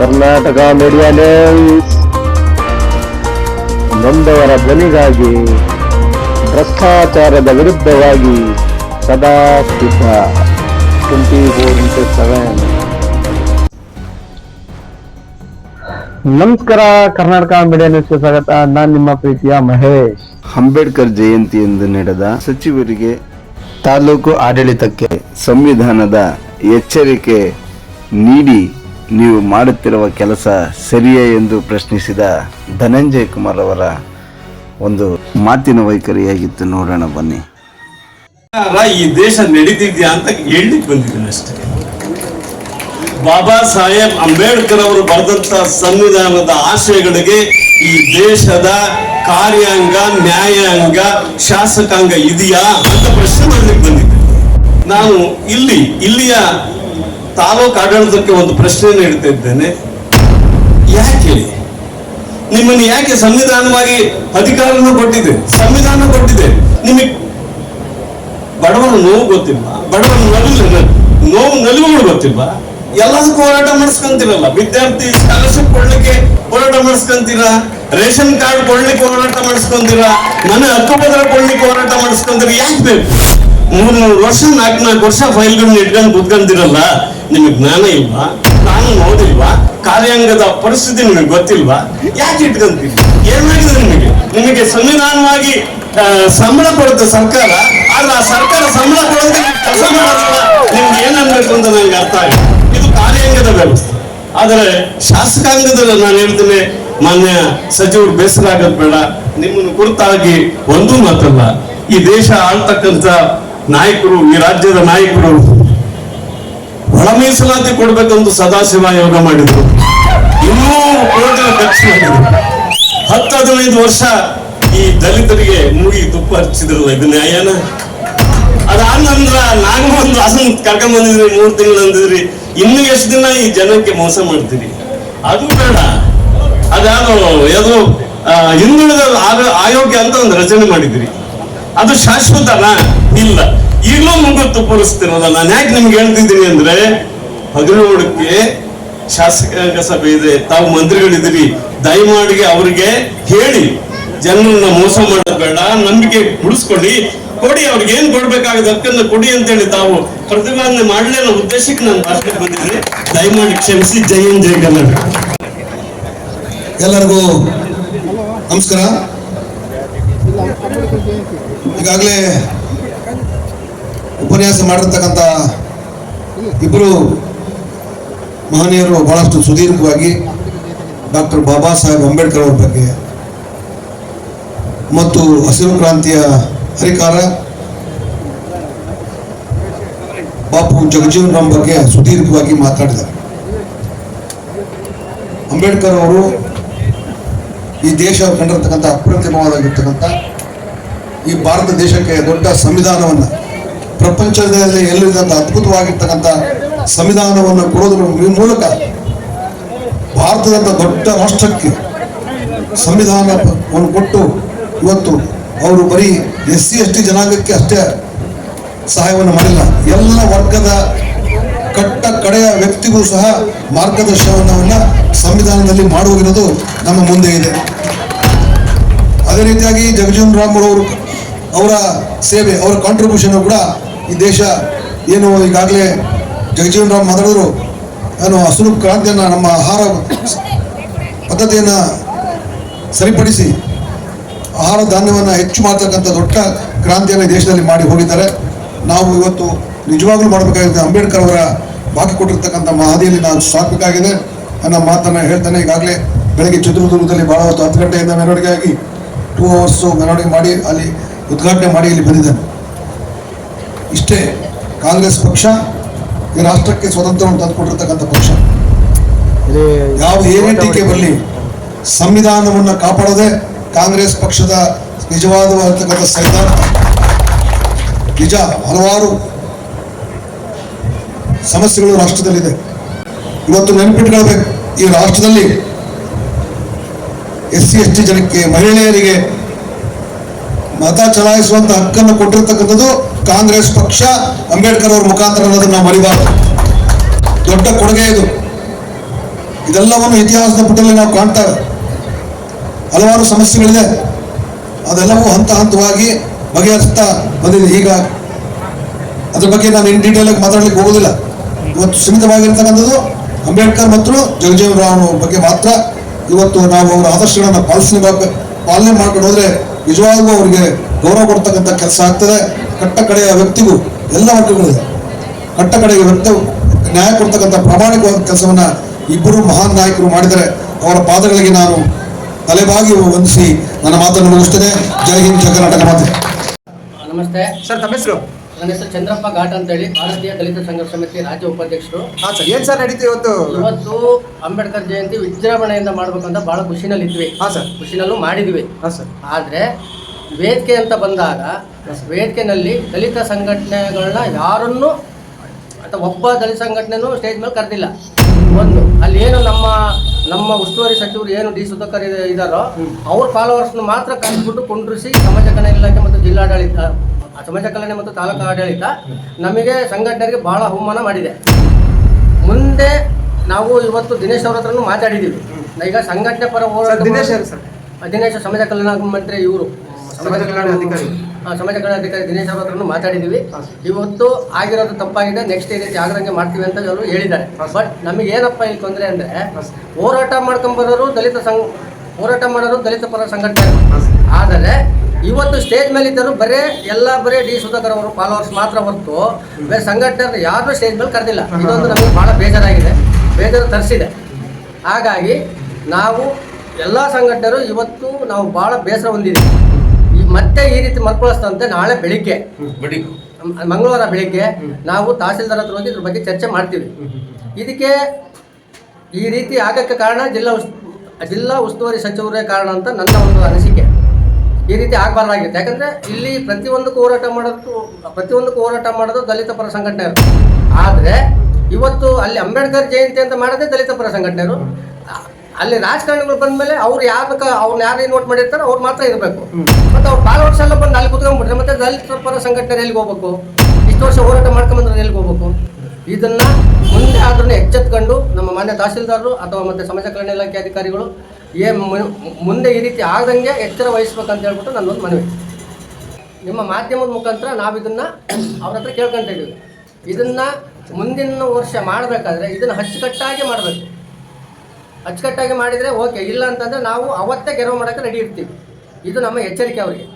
Karnataka media news ನೊಂದವರ ಧ್ವನಿಗಾಗಿ, ಭ್ರಷ್ಟಾಚಾರದ ವಿರುದ್ಧವಾಗಿ ಸದಾ ಸಿದ್ಧ. ಟ್ವೆಂಟಿ ಫೋರ್ ಇಂಟು ಸೆವೆನ್ ನಮಸ್ಕಾರ, ಕರ್ನಾಟಕ ಮೀಡಿಯಾ ನ್ಯೂಸ್ಗೆ ಸ್ವಾಗತ. ನಾನು ನಿಮ್ಮ ಪ್ರೀತಿಯ ಮಹೇಶ್. ಅಂಬೇಡ್ಕರ್ ಜಯಂತಿಯಂದು ನಡೆದ ಸಚಿವರಿಗೆ ತಾಲೂಕು ಆಡಳಿತಕ್ಕೆ ಸಂವಿಧಾನದ ಎಚ್ಚರಿಕೆ ನೀಡಿ ನೀವು ಮಾಡುತ್ತಿರುವ ಕೆಲಸ ಸರಿಯೇ ಎಂದು ಪ್ರಶ್ನಿಸಿದ ಧನಂಜಯ ಕುಮಾರ್ ಅವರ ಒಂದು ಮಾತಿನ ವೈಖರಿಯಾಗಿತ್ತು. ನೋಡೋಣ, ಬನ್ನಿ. ಈ ದೇಶ ನಡೀತಿದ್ಯಾ ಅಂತ ಹೇಳಲಿಕ್ಕೆ ಬಂದಿದ್ದೀನಿ ಅಷ್ಟೇ. ಬಾಬಾ ಸಾಹೇಬ್ ಅಂಬೇಡ್ಕರ್ ಅವರು ಬರೆದಂತ ಸಂವಿಧಾನದ ಆಶಯಗಳಿಗೆ ಈ ದೇಶದ ಕಾರ್ಯಾಂಗ, ನ್ಯಾಯಾಂಗ, ಶಾಸಕಾಂಗ ಇದೆಯಾ ಅಂತ ಪ್ರಶ್ನೆ ಮಾಡ್ಲಿಕ್ಕೆ ಬಂದಿದ್ದೆ ನಾನು ಇಲ್ಲಿ, ಇಲ್ಲಿಯ ತಾಲೂಕು ಆಡಳಿತಕ್ಕೆ ಒಂದು ಪ್ರಶ್ನೆಯನ್ನು ಇಡ್ತಾ ಇದ್ದೇನೆ ಯಾಕೆ ನಿಮ್ಮನ್ನು ಯಾಕೆ ಸಂವಿಧಾನವಾಗಿ ಅಧಿಕಾರವನ್ನು ಕೊಟ್ಟಿದೆ? ಸಂವಿಧಾನ ಕೊಟ್ಟಿದೆ. ನಿಮಗೆ ಬಡವನ ನೋವು ಗೊತ್ತಿಲ್ಲ ಬಡವನ ನಲಿವು ನೋವು ನಲಿವುಗಳು ಗೊತ್ತಿಲ್ಲ ಎಲ್ಲದಕ್ಕೂ ಹೋರಾಟ ಮಾಡಿಸ್ಕೊಂತಿರಲ್ಲ. ವಿದ್ಯಾರ್ಥಿ ಸ್ಕಾಲರ್ಶಿಪ್ ಕೊಡ್ಲಿಕ್ಕೆ ಹೋರಾಟ ಮಾಡಿಸ್ಕೊಂತೀರ? ರೇಷನ್ ಕಾರ್ಡ್ ಕೊಡ್ಲಿಕ್ಕೆ ಹೋರಾಟ ಮಾಡಿಸ್ಕೊಂತೀರ? ಮನೆ ಹಕ್ಕುಪತ್ರ ಕೊಡ್ಲಿಕ್ಕೆ ಹೋರಾಟ ಮಾಡಿಸ್ಕೊಂತೀರ? ಯಾಕೆ ಬೇಕು? ಮೂರ್ ಮೂರು ವರ್ಷ ನಾಲ್ಕು ನಾಲ್ಕು ವರ್ಷ ಫೈಲ್ಗಳನ್ನ ಇಟ್ಕೊಂಡು ಕುತ್ಕೊಂತಿರಲ್ಲ? ನಿಮಗೆ ಜ್ಞಾನ ಇಲ್ವಾ? ನಾನು ಓದಿಲ್ವಾ ಕಾರ್ಯಾಂಗದ ಪರಿಸ್ಥಿತಿ ನಿಮಗೆ ಗೊತ್ತಿಲ್ವಾ? ಯಾಕೆ ಇಟ್ಕೊಂತೀರಿ? ಏನಾಗಿದೆ ನಿಮಗೆ? ನಿಮಗೆ ಸಂವಿಧಾನವಾಗಿ ಸಂಬಳ ಕೊಡುತ್ತೆ ಸರ್ಕಾರ. ಆದ್ರೆ ಆ ಸರ್ಕಾರ ಸಂಬಳ ಕೊಡೋದಕ್ಕೆ ಕೆಲಸ ಮಾಡೋದಿಲ್ಲ. ನಿಮ್ಗೆ ಏನ್ ಅನ್ಬೇಕು ಅಂತ ನನಗೆ ಅರ್ಥ ಆಗಿದೆ. ಇದು ಕಾರ್ಯಾಂಗದ ವ್ಯವಸ್ಥೆ. ಆದರೆ ಶಾಸಕಾಂಗದಲ್ಲಿ ನಾನು ಹೇಳ್ತೇನೆ, ಮಾನ್ಯ ಸಚಿವರು ಬೇಸರ ಆಗೋದು ಬೇಡ. ನಿಮ್ಮನ್ನು ಕುರಿತಾಗಿ ಒಂದು ಮಾತಲ್ಲ. ಈ ದೇಶ ಆಳ್ತಕ್ಕಂಥ ನಾಯಕರು, ಈ ರಾಜ್ಯದ ನಾಯಕರು ಒಳ ಮೀಸಲಾತಿ ಕೊಡ್ಬೇಕಂತ ಸದಾಶಿವ ಯೋಗ ಮಾಡಿದ್ರು. ಇನ್ನೂ ಕೋಟಿ ಖರ್ಚು ಮಾಡಿದ್ರು. ಹತ್ತು ಹದಿನೈದು ವರ್ಷ ಈ ದಲಿತರಿಗೆ ಮೂಗಿ ತುಪ್ಪ ಹಚ್ಚಿದ್ರಲ್ಲ, ಇದು ನ್ಯಾಯನ? ಅದಾದ ನಾನು ಒಂದು ಹಾಸನ ಕರ್ಕೊಂಡ್ ಬಂದಿದ್ರಿ, ಮೂರ್ ತಿಂಗಳು ಅಂದಿದ್ರಿ. ಇನ್ನು ಎಷ್ಟು ದಿನ ಈ ಜನಕ್ಕೆ ಮೋಸ ಮಾಡ್ತೀರಿ? ಅದು ಬೇಡ. ಅದ್ಯಾವುದೋ ಯಾವುದೋ ಹಿಂದುಳಿದ ಆಗ- ಆಯೋಗ ಅಂತ ಒಂದು ರಚನೆ ಮಾಡಿದ್ರಿ. ಅದು ಶಾಶ್ವತನಾ ಇಲ್ಲ. ಈಗಲೂ ಮುಂಗೊತ್ತು ಪೂರಿಸ್ತಿರೋದ ನಾನು ಯಾಕೆ ನಿಮ್ಗೆ ಹೇಳ್ತಿದ್ದೀನಿ ಅಂದ್ರೆ ಹದಿನೇಳಕ್ಕೆ ಶಾಸಕಾಂಗ ಸಭೆ ಇದೆ, ತಾವು ಮಂತ್ರಿಗಳಿದ್ದೀರಿ, ದಯಮಾಡಿ ಅವರಿಗೆ ಹೇಳಿ. ಜನರನ್ನ ಮೋಸ ಮಾಡಬೇಡ ನಂಬಿಕೆ ಉಳಿಸ್ಕೊಳ್ಳಿ ಕೊಡಿ, ಅವ್ರಿಗೆ ಏನ್ ಕೊಡ್ಬೇಕಾಗಿದೆ ಅದಕ್ಕನ್ನ ಕೊಡಿ ಅಂತೇಳಿ ತಾವು ಪ್ರತಿಪಾದನೆ ಮಾಡಲಿ ಅನ್ನೋ ಉದ್ದೇಶಕ್ಕೆ ನಾನು ಭಾಷೆ ಬಂದಿದ್ದೀನಿ. ದಯಮಾಡಿ ಕ್ಷಮಿಸಿ. ಜೈ ಜೈ ಕನ್ನಡ ಎಲ್ಲರಿಗೂ ನಮಸ್ಕಾರ. ಈಗಾಗಲೇ ಉಪನ್ಯಾಸ ಮಾಡಿರ್ತಕ್ಕಂಥ ಇಬ್ಬರು ಮಹನೀಯರು ಬಹಳಷ್ಟು ಸುದೀರ್ಘವಾಗಿ ಡಾಕ್ಟರ್ ಬಾಬಾ ಸಾಹೇಬ್ ಅಂಬೇಡ್ಕರ್ ಅವರ ಬಗ್ಗೆ ಮತ್ತು ಹಸಿರು ಕ್ರಾಂತಿಯ ಹರಿಕಾರ ಬಾಪು ಜಗಜೀವನ್ ರಾಮ್ ಬಗ್ಗೆ ಸುದೀರ್ಘವಾಗಿ ಮಾತಾಡಿದ್ದಾರೆ. ಅಂಬೇಡ್ಕರ್ ಅವರು ಈ ದೇಶ ಕಂಡಿರ್ತಕ್ಕಂಥ ಅಪ್ರತಿಮವಾಗಿರ್ತಕ್ಕಂಥ ಈ ಭಾರತ ದೇಶಕ್ಕೆ ದೊಡ್ಡ ಸಂವಿಧಾನವನ್ನು, ಪ್ರಪಂಚದಲ್ಲಿ ಎಲ್ಲಿದ್ದಂಥ ಅದ್ಭುತವಾಗಿರ್ತಕ್ಕಂಥ ಸಂವಿಧಾನವನ್ನು ಕೊಡೋದ್ರ ಮೂಲಕ ಭಾರತದಂಥ ದೊಡ್ಡ ರಾಷ್ಟ್ರಕ್ಕೆ ಸಂವಿಧಾನವನ್ನು ಕೊಟ್ಟು ಇವತ್ತು ಅವರು ಬರೀ ಎಸ್ ಸಿ ಎಸ್ ಟಿ ಜನಾಂಗಕ್ಕೆ ಅಷ್ಟೇ ಸಹಾಯವನ್ನು ಮಾಡಿಲ್ಲ. ಎಲ್ಲ ವರ್ಗದ ಕಟ್ಟ ಕಡೆಯ ವ್ಯಕ್ತಿಗೂ ಸಹ ಮಾರ್ಗದರ್ಶನವನ್ನು ಸಂವಿಧಾನದಲ್ಲಿ ಮಾಡುವುದಿರೋದು ನಮ್ಮ ಮುಂದೆ ಇದೆ. ಅದೇ ರೀತಿಯಾಗಿ ಜಗಜೀವನ್ ರಾಮ್ ಅವರು ಅವರ ಸೇವೆ, ಅವರ ಕಾಂಟ್ರಿಬ್ಯೂಷನ್ ಕೂಡ ಈ ದೇಶ ಏನು ಈಗಾಗಲೇ ಜಗಜೀವನ್ ರಾಮ್ ಮಾತಾಡಿದ್ರು. ಏನು ಹಸಿರು ಕ್ರಾಂತಿಯನ್ನು ನಮ್ಮ ಆಹಾರ ಪದ್ಧತಿಯನ್ನು ಸರಿಪಡಿಸಿ ಆಹಾರ ಧಾನ್ಯವನ್ನು ಹೆಚ್ಚು ಮಾಡ್ತಕ್ಕಂಥ ದೊಡ್ಡ ಕ್ರಾಂತಿಯನ್ನು ದೇಶದಲ್ಲಿ ಮಾಡಿ ಹೋಗಿದ್ದಾರೆ. ನಾವು ಇವತ್ತು ನಿಜವಾಗ್ಲೂ ಮಾಡಬೇಕಾಗಿದೆ ಅಂಬೇಡ್ಕರ್ ಅವರ ಬಾಕಿ ಕೊಟ್ಟಿರ್ತಕ್ಕಂಥ ಮಹದಿಯಲ್ಲಿ ನಾನು ಸಾಕಬೇಕಾಗಿದೆ ಅನ್ನೋ ಮಾತನ್ನು ಹೇಳ್ತಾನೆ. ಈಗಾಗಲೇ ಬೆಳಗ್ಗೆ ಚಿತ್ರದುರ್ಗದಲ್ಲಿ ಭಾಳ ಹೊತ್ತು ಹತ್ತು ಗಂಟೆಯಿಂದ ಮೆರವಣಿಗೆ ಆಗಿ ಟೂ ಅವರ್ಸು ಮೆರವಣಿಗೆ ಮಾಡಿ ಅಲ್ಲಿ ಉದ್ಘಾಟನೆ ಮಾಡಿ ಇಲ್ಲಿ ಬಂದಿದ್ದಾರೆ ಇಷ್ಟೇ ಕಾಂಗ್ರೆಸ್ ಪಕ್ಷ ಈ ರಾಷ್ಟ್ರಕ್ಕೆ ಸ್ವತಂತ್ರವನ್ನು ತಂದುಕೊಟ್ಟಿರ್ತಕ್ಕಂಥ ಪಕ್ಷ. ಯಾವ ಏನೇ ಟೀಕೆ ಬರಲಿ ಸಂವಿಧಾನವನ್ನು ಕಾಪಾಡದೆ ಕಾಂಗ್ರೆಸ್ ಪಕ್ಷದ ನಿಜವಾದ ಸಂವಿಧಾನ. ನಿಜ ಹಲವಾರು ಸಮಸ್ಯೆಗಳು ರಾಷ್ಟ್ರದಲ್ಲಿದೆ. ಇವತ್ತು ನೆನಪಿಟ್ಕೊಳ್ಬೇಕು ಈ ರಾಷ್ಟ್ರದಲ್ಲಿ ಎಸ್ ಸಿ ಎಸ್ ಟಿ ಜನಕ್ಕೆ ಮಹಿಳೆಯರಿಗೆ ಮತ ಚಲಾಯಿಸುವಂತ ಹಕ್ಕನ್ನು ಕೊಟ್ಟಿರ್ತಕ್ಕಂಥದ್ದು ಕಾಂಗ್ರೆಸ್ ಪಕ್ಷ, ಅಂಬೇಡ್ಕರ್ ಅವರ ಮುಖಾಂತರ ಅನ್ನೋದನ್ನ ನಾವು ಮರಿಬಾರದು. ದೊಡ್ಡ ಕೊಡುಗೆ ಇದು. ಇದೆಲ್ಲವನ್ನು ಇತಿಹಾಸದ ಪುಟದಲ್ಲಿ ನಾವು ಕಾಣ್ತೇವೆ ಹಲವಾರು ಸಮಸ್ಯೆಗಳಿದೆ. ಅದೆಲ್ಲವೂ ಹಂತ ಹಂತವಾಗಿ ಬಗೆಹರಿಸ್ತಾ ಬಂದಿದೆ. ಈಗ ಅದ್ರ ಬಗ್ಗೆ ನಾನು ಇನ್ ಡೀಟೇಲ್ ಆಗಿ ಮಾತಾಡ್ಲಿಕ್ಕೆ ಹೋಗೋದಿಲ್ಲ. ಇವತ್ತು ಸೀಮಿತವಾಗಿರ್ತಕ್ಕಂಥದ್ದು ಅಂಬೇಡ್ಕರ್ ಮತ್ತು ಜಗಜೀವನ್ ರಾವ್ ಬಗ್ಗೆ ಮಾತ್ರ ಇವತ್ತು ನಾವು ಅವರ ಆದರ್ಶಗಳನ್ನು ಪಾಲಿಸಿ ಪಾಲನೆ ಮಾಡ್ಕೊಂಡು ಹೋದ್ರೆ ನಿಜವಾಗ್ಲೂ ಅವರಿಗೆ ಗೌರವ ಕೊಡ್ತಕ್ಕಂಥ ಕೆಲಸ ಆಗ್ತದೆ. ಕಟ್ಟ ಕಡೆಯ ವ್ಯಕ್ತಿಗೂ ಎಲ್ಲ ವರ್ಗಗಳಿದೆ ಕಟ್ಟ ಕಡೆಗೆ ವ್ಯಕ್ತಿ ನ್ಯಾಯ ಕೊಡ್ತಕ್ಕಂಥ ಪ್ರಾಮಾಣಿಕವಾದ ಕೆಲಸವನ್ನ ಇಬ್ಬರು ಮಹಾನ್ ನಾಯಕರು ಮಾಡಿದರೆ ಅವರ ಪಾದಗಳಿಗೆ ನಾನು ತಲೆಬಾಗಿ ವಂದಿಸಿ ನನ್ನ ಮಾತನ್ನು ಮುಗಿಸ್ತೇನೆ. ಜೈ ಹಿಂದ್ ಕರ್ನಾಟಕ ಮಾತೆ. ನಮಸ್ತೆ. ಸರ್ ತಮ್ಮ ಹೆಸರು? ನನ್ನ ಹೆಸರು ಚಂದ್ರಪ್ಪ ಘಾಟ್ ಅಂತೇಳಿ ಭಾರತೀಯ ದಲಿತ ಸಂಘರ್ಷ ಸಮಿತಿ ರಾಜ್ಯ ಉಪಾಧ್ಯಕ್ಷರು. ಹಾಂ ಸರ್ ಏನು ಸರ್ ನಡೀತು ಇವತ್ತು? ಇವತ್ತು ಅಂಬೇಡ್ಕರ್ ಜಯಂತಿ ವಿಜೃಂಭಣೆಯಿಂದ ಮಾಡ್ಬೇಕಂತ ಬಹಳ ಖುಷಿನಲ್ಲಿದ್ವಿ. ಹಾಂ ಸರ್. ಖುಷಿನಲ್ಲೂ ಮಾಡಿದ್ವಿ. ಹಾಂ ಸರ್. ಆದರೆ ವೇದಿಕೆ ಅಂತ ಬಂದಾಗ ವೇದಿಕೆನಲ್ಲಿ ದಲಿತ ಸಂಘಟನೆಗಳನ್ನ ಯಾರನ್ನು ಅಥವಾ ಒಬ್ಬ ದಲಿತ ಸಂಘಟನೆನೂ ಸ್ಟೇಜ್ ಮೇಲೆ ಕರೆದಿಲ್ಲ. ಒಂದು ಅಲ್ಲಿ ಏನು ನಮ್ಮ ನಮ್ಮ ಉಸ್ತುವಾರಿ ಸಚಿವರು ಏನು ಡಿ ಸುಧಾಕರ್ ಇದ- ಇದಾರೋ ಅವ್ರ ಫಾಲೋವರ್ಸ್ನ ಮಾತ್ರ ಕರೆದ್ಬಿಟ್ಟು ಕುಂಡ್ರಿಸಿ ಸಮಾಜ ಕಲ್ಯಾಣ ಇಲಾಖೆ ಮತ್ತು ಜಿಲ್ಲಾಡಳಿತ ಸಮಾಜ ಕಲ್ಯಾಣ ಮತ್ತು ತಾಲೂಕು ಆಡಳಿತ ನಮಗೆ ಸಂಘಟನೆಗೆ ಬಹಳ ಅವಮಾನ ಮಾಡಿದೆ. ಮುಂದೆ ನಾವು ಇವತ್ತು ದಿನೇಶ್ ಅವರ ಹತ್ರನೂ ಮಾತಾಡಿದ್ದೀವಿ ಈಗ ಸಂಘಟನೆ ಪರ ಹೋರಾಟ ದಿನೇಶ್ ದಿನೇಶ್ ಸಮಾಜ ಕಲ್ಯಾಣ ಮಂತ್ರಿ ಇವರು. ಸಮಾಜ ಕಲ್ಯಾಣ ಅಧಿಕಾರಿ. ಸಮಾಜ ಕಲ್ಯಾಣ ಅಧಿಕಾರಿ ದಿನೇಶ್ ಅವರ ಹತ್ರನೂ ಮಾತಾಡಿದ್ದೀವಿ ಇವತ್ತು ಆಗಿರೋದು ತಪ್ಪಾಗಿದೆ ನೆಕ್ಸ್ಟ್ ಈ ರೀತಿ ಆಗದಂಗೆ ಮಾಡ್ತೀವಿ ಅಂತ ಅವರು ಹೇಳಿದ್ದಾರೆ. ಬಟ್ ನಮಗೆ ಏನಪ್ಪ ಇಲ್ಲಿ ತೊಂದರೆ ಅಂದ್ರೆ ಹೋರಾಟ ಮಾಡ್ಕೊಂಬರೋರು ದಲಿತ ಸಂಘ ಹೋರಾಟ ಮಾಡೋರು ದಲಿತ ಪರ ಸಂಘಟನೆ. ಆದರೆ ಇವತ್ತು ಸ್ಟೇಜ್ ಮೇಲೆ ಇದ್ದರು ಬರೇ ಎಲ್ಲ ಬರೇ ಡಿ ಸುಧಾಕರ್ ಅವರು ಫಾಲೋವರ್ಸ್ ಮಾತ್ರ ಹೊರತು ಬೇರೆ ಸಂಘಟನೆ ಯಾರು ಸ್ಟೇಜ್ ಮೇಲೆ ಕರೆದಿಲ್ಲ. ಇದೊಂದು ನಮಗೆ ಭಾಳ ಬೇಜಾರಾಗಿದೆ. ಬೇಜಾರು ತರಿಸಿದೆ. ಹಾಗಾಗಿ ನಾವು ಎಲ್ಲ ಸಂಘಟನೆರು ಇವತ್ತು ನಾವು ಭಾಳ ಬೇಸರ ಹೊಂದಿದ್ದೀವಿ. ಈ ಮತ್ತೆ ಈ ರೀತಿ ಮರ್ಕೊಳಿಸ್ತಂತೆ ನಾಳೆ ಬೆಳಿಗ್ಗೆ, ಮಂಗಳವಾರ ಬೆಳಿಗ್ಗೆ ನಾವು ತಹಸೀಲ್ದಾರ್ ಹತ್ರ ಹೋಗಿ ಇದ್ರ ಬಗ್ಗೆ ಚರ್ಚೆ ಮಾಡ್ತೀವಿ. ಇದಕ್ಕೆ ಈ ರೀತಿ ಆಗಕ್ಕೆ ಕಾರಣ ಜಿಲ್ಲಾ ಜಿಲ್ಲಾ ಉಸ್ತುವಾರಿ ಸಚಿವರೇ ಕಾರಣ ಅಂತ ನನ್ನ ಒಂದು ಅನಿಸಿಕೆ. ಈ ರೀತಿ ಆಗಬಾರ್ದಾಗಿತ್ತು ಯಾಕಂದ್ರೆ ಇಲ್ಲಿ ಪ್ರತಿಯೊಂದಕ್ಕೂ ಹೋರಾಟ ಮಾಡೋದು ಪ್ರತಿಯೊಂದಕ್ಕೂ ಹೋರಾಟ ಮಾಡೋದು ದಲಿತ ಪರ ಸಂಘಟನೆ ಆದರೆ ಇವತ್ತು ಅಲ್ಲಿ ಅಂಬೇಡ್ಕರ್ ಜಯಂತಿ ಅಂತ ಮಾಡೋದೇ ದಲಿತ ಪರ ಸಂಘಟನೆಯರು ಅ- ಅಲ್ಲಿ ರಾಜಕಾರಣಿಗಳು ಬಂದ್ಮೇಲೆ ಅವ್ರು ಯಾರು ಅವ್ರನ್ನ ಯಾರು ಇನ್ವೋಟ್ ಮಾಡಿರ್ತಾರೆ ಅವ್ರು ಮಾತ್ರ ಇರಬೇಕು. ಮತ್ತೆ ಅವ್ರು ವರ್ಷ ಎಲ್ಲ ಬಂದು ಅಲ್ಲಿ ಕುತ್ಕೊಂಡ್ಬಿಟ್ರೆ ಮತ್ತೆ ದಲಿತ ಪರ ಸಂಘಟನೆ ಎಲ್ಲಿಗೆ ಹೋಗ್ಬೇಕು? ಇಷ್ಟು ವರ್ಷ ಹೋರಾಟ ಮಾಡ್ಕೊಂಬಂದ್ರೆ ಎಲ್ಲಿಗೆ ಹೋಗ್ಬೇಕು? ಇದನ್ನ ಮುಂದೆ ಆದ್ರೂ ಎಚ್ಚೆತ್ಕೊಂಡು ನಮ್ಮ ಮಾನ್ಯ ತಹಸೀಲ್ದಾರರು ಅಥವಾ ಮತ್ತೆ ಸಮಾಜ ಕಲ್ಯಾಣ ಇಲಾಖೆ ಅಧಿಕಾರಿಗಳು ಏ ಮುಂದೆ ಈ ರೀತಿ ಆಗದಂಗೆ ಎಚ್ಚರ ವಹಿಸ್ಬೇಕಂತ ಹೇಳ್ಬಿಟ್ಟು ನನ್ನೊಂದು ಮನವಿ. ನಿಮ್ಮ ಮಾಧ್ಯಮದ ಮುಖಾಂತರ ನಾವು ಇದನ್ನ ಅವ್ರ ಹತ್ರ ಕೇಳ್ಕೊಂತ ಇದೀವಿ. ಇದನ್ನ ಮುಂದಿನ ವರ್ಷ ಮಾಡಬೇಕಾದ್ರೆ ಇದನ್ನ ಅಚ್ಚುಕಟ್ಟಾಗಿ ಮಾಡಬೇಕು. ಅಚ್ಚುಕಟ್ಟಾಗಿ ಮಾಡಿದರೆ ಓಕೆ, ಇಲ್ಲ ಅಂತಂದ್ರೆ ನಾವು ಅವತ್ತೇ ಗೆರವು ಮಾಡೋಕ್ಕೆ ರೆಡಿ ಇರ್ತೀವಿ. ಇದು ನಮ್ಮ ಎಚ್ಚರಿಕೆ ಅವರಿಗೆ.